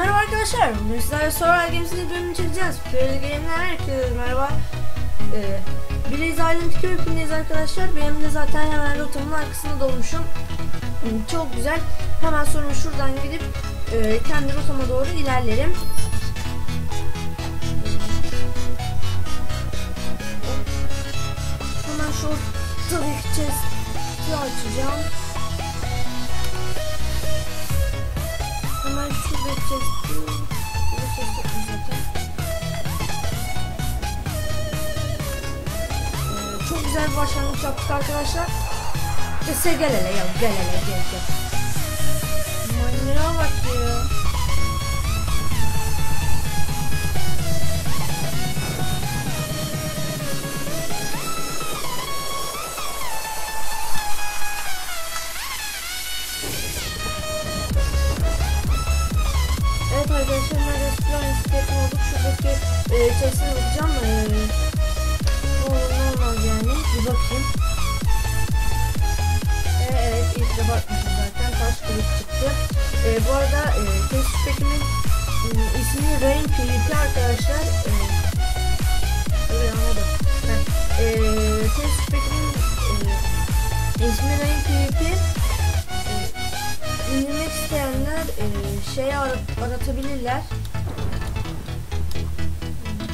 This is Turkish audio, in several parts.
Merhaba arkadaşlar, bugün sizlerle Survival Games'in bölümünü çekeceğiz. Böyle Game'den herkese merhaba. Ee, Blaze Island köyündeyiz arkadaşlar. Benim de zaten hemen rotamın arkasında dolmuşum. Hmm, Çok güzel. Hemen sonra şuradan gidip e, kendi rotama doğru ilerlerim. Hemen şu ortadaki chest'i açacağım. Hemen şuradaki chest'i Burada yokmuş zaten. Ee, çok güzel bir başlangıç yaptık arkadaşlar. Gel gel hele ya gel hele gel gel. Chest'e bakacağım. E, ne olur ne olmaz yani. Bir bakayım. E, evet ilk de bakmışım zaten. Taş kılıç çıktı. E, bu arada e, keşiftekimin e, ismi Rain PvP arkadaşlar. E, öyle anladım. E, keşiftekimin e, ismi Rain PvP. E, İndirmek isteyenler e, şey arat aratabilirler.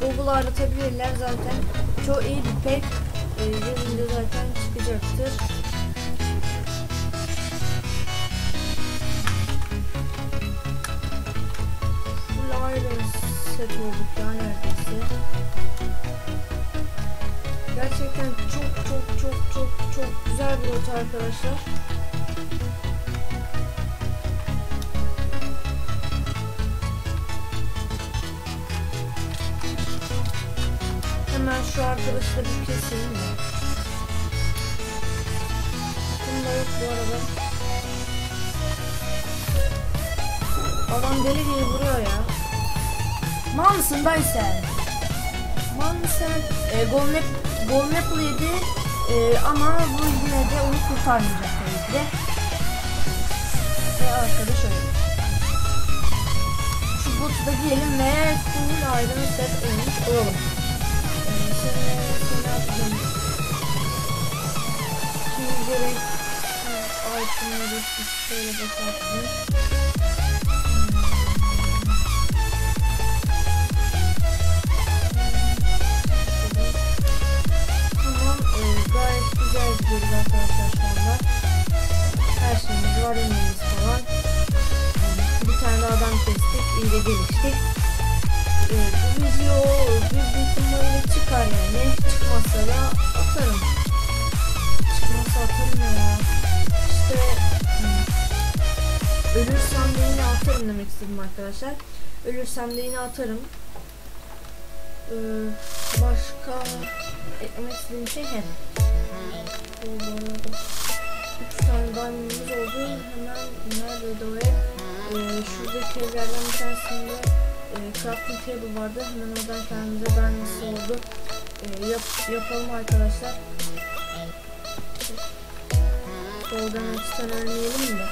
Google aratabilirler zaten. Çok iyi bir pek. E, zaten çıkacaktır. Aile set olduk ya neredeyse. Gerçekten çok çok çok çok çok güzel bir rota arkadaşlar. Hemen şu arkadaşı da bir keseyim de. Bunda yok bu arada. Adam deli gibi vuruyor ya. Mal mısın dayı sen? Mal mısın? E, Golden Apple yedi. E, ama bu yine de onu kurtarmayacak tabii ki de. Ve arkadaş öyle. Şu botu da giyelim ve full iron set olmuş olalım. Şimdi gerek. Tamam, e, gayet güzel gidiyoruz arkadaşlar şu. Her şeyimiz var, yemeğimiz falan. Bir tane adam kestik, iyice geliştik. E, bu büyük ihtimalle çıkar yani. Atarım. Çıkmazsa atarım. İşte hmm, ölürsem de yine atarım demek istedim arkadaşlar. Ölürsem de yine atarım. Ee, başka eklemek istediğim şey arada 3 tane diamond'ımız oldu. Hemen neredeydi o ev? Ee, şuradaki evlerden bir tanesinde e, crafting table vardı. Hemen oradan kendimize ben nasıl oldu e, yap, yapalım arkadaşlar. Golden Axe'den ölmeyelim de.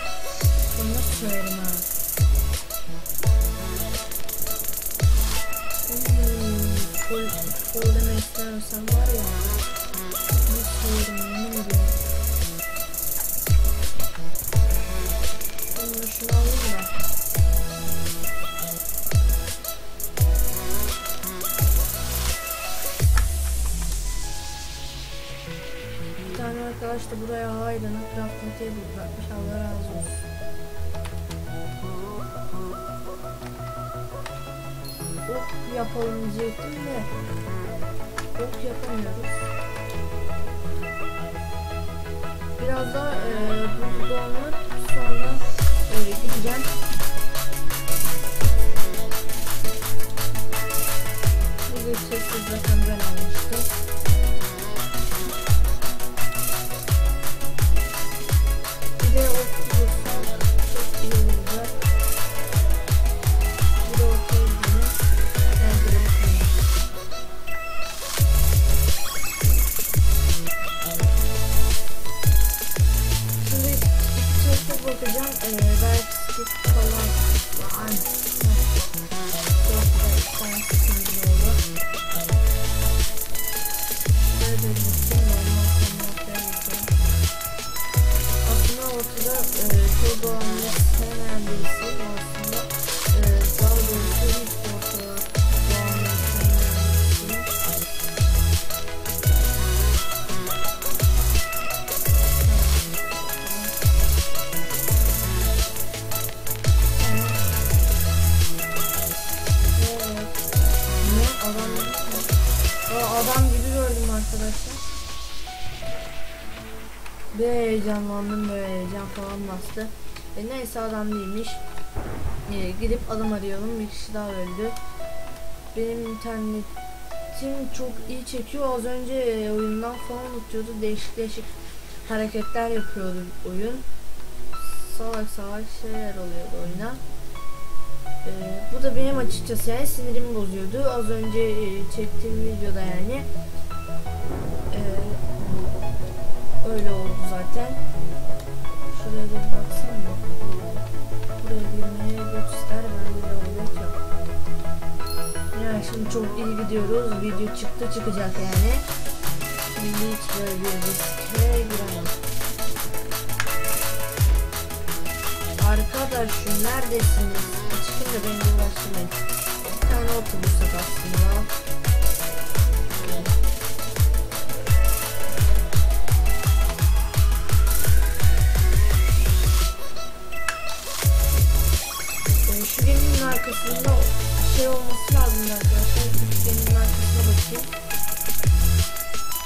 Bunu nasıl söylerim ha? Full, Golden Axe'den ölsem var ya. Nasıl söylerim yemin ediyorum. Buraya hayrına crafting table bırakmış. Allah razı olsun. Ok yapalım diyecektim de ok yapamıyoruz. Biraz da e, donlar sonra e, gideceğim. Bu geçersiz zaten ben almıştım. time. Falan bastı. E, neyse adam değilmiş. E, gidip adam arayalım bir kişi daha öldü. Benim internetim çok iyi çekiyor. Az önce e, oyundan falan unutuyordu. Değişik değişik hareketler yapıyordu oyun. Salak salak şeyler oluyordu oyuna. Ee, bu da benim açıkçası yani sinirimi bozuyordu. Az önce e, çektiğim videoda yani. Ee, öyle oldu zaten. Şuraya bir baksana. Buraya girmeye göç ister. Bende de olacak yok. Yani şimdi çok iyi gidiyoruz. Video çıktı çıkacak yani. Şimdi hiç böyle bir riske giremem. Arkadaşım neredesiniz? Çıkın da beni uğraştırmayın. Bir tane otobüs aslında. Ee, arkasında şey olması lazım arkadaşlar. Geminin arkasına bakayım.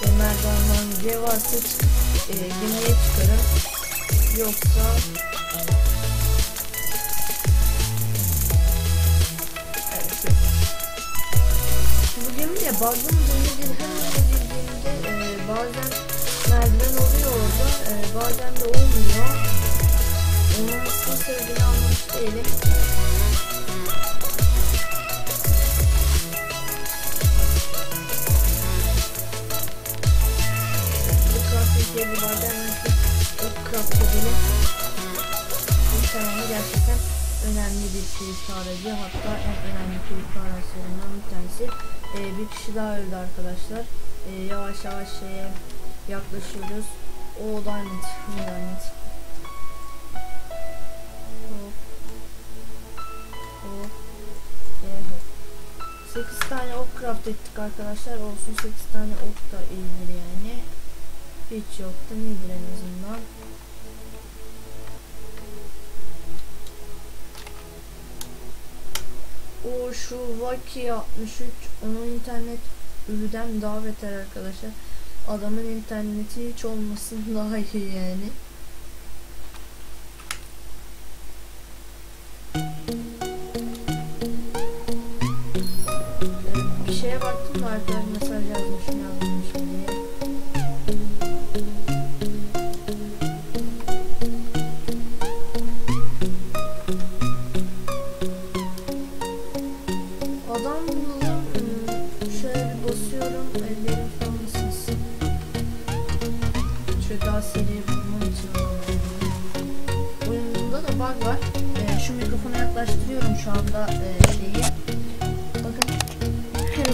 E, merdivenden C varsa e, gemiye çıkarım. Yoksa Evet yok. Bu gemiyle bazen hemen girdiğimde e, bazen merdiven oluyor orada. E, bazen de olmuyor. Olmamasının sebebini anlamış değilim. Yeri vardı hemen şu craft edelim. Bu tamamı gerçekten önemli bir PvP aracı. Hatta en önemli PvP araçlarından bir tanesi. Ee, bir kişi daha öldü arkadaşlar. Ee, yavaş yavaş şeye yaklaşıyoruz. O diamond. Diamond? 8 tane ok craft ettik arkadaşlar. Olsun 8 tane ok da iyidir yani. Hiç yoktu nedir en azından. O şu Vaki 63 onun internet ölüden daha beter arkadaşlar. Adamın interneti hiç olmasın daha iyi yani. Şöyle basıyorum. Ellerim ısınsın. Şöyle daha seri bulmam. Oyununda da bug var. Şu mikrofona yaklaştırıyorum şu anda şeyi. Bakın. Şöyle.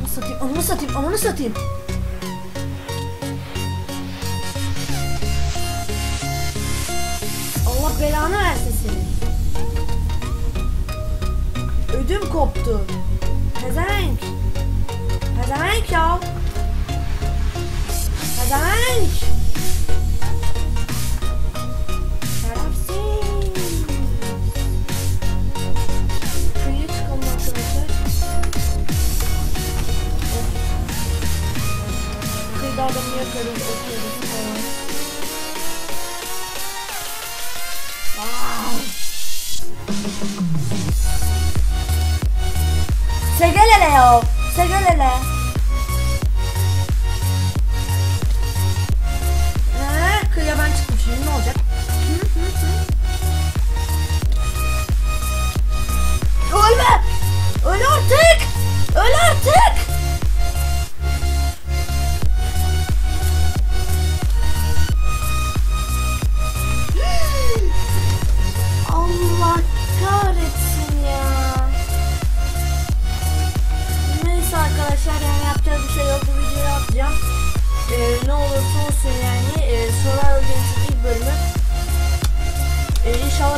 Onu satayım, onu satayım, onu satayım. Belanı versin senin. Ödüm koptu. Thanks. Thanks, y'all. Thanks.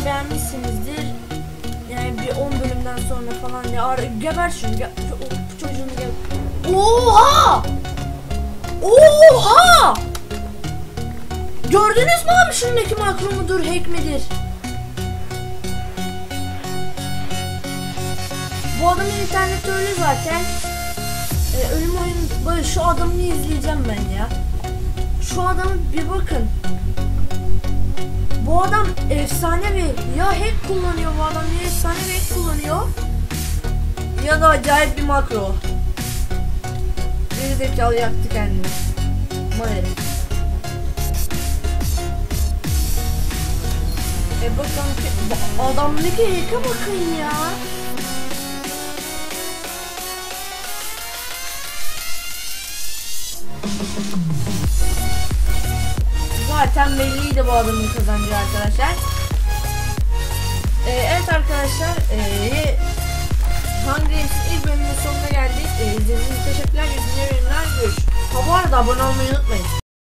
Beğenmişsinizdir. Yani bir 10 bölümden sonra falan ya ara, geber şunu ge, çocuğunu geber. Oha! Oha! Gördünüz mü abi şundaki makro mudur, hack midir? Bu adamın interneti öyle zaten. e, ölüm oyun şu adamı izleyeceğim ben ya. Şu adamı bir bakın. Bu adam efsane bir ya hack kullanıyor bu adam ya efsane bir hack kullanıyor. Ya da acayip bir makro. Geri zekalı yaktı kendini. Maalesef. E bakalım ki adamdaki hack'e bakın ya. Zaten belliydi bu adamın kazancı arkadaşlar. Ee, evet arkadaşlar, ee, Games'in ilk bölümünün sonuna geldik. Ee, izlediğiniz için teşekkürler. Yüzüne verimler. Görüş. Ha bu arada abone olmayı unutmayın.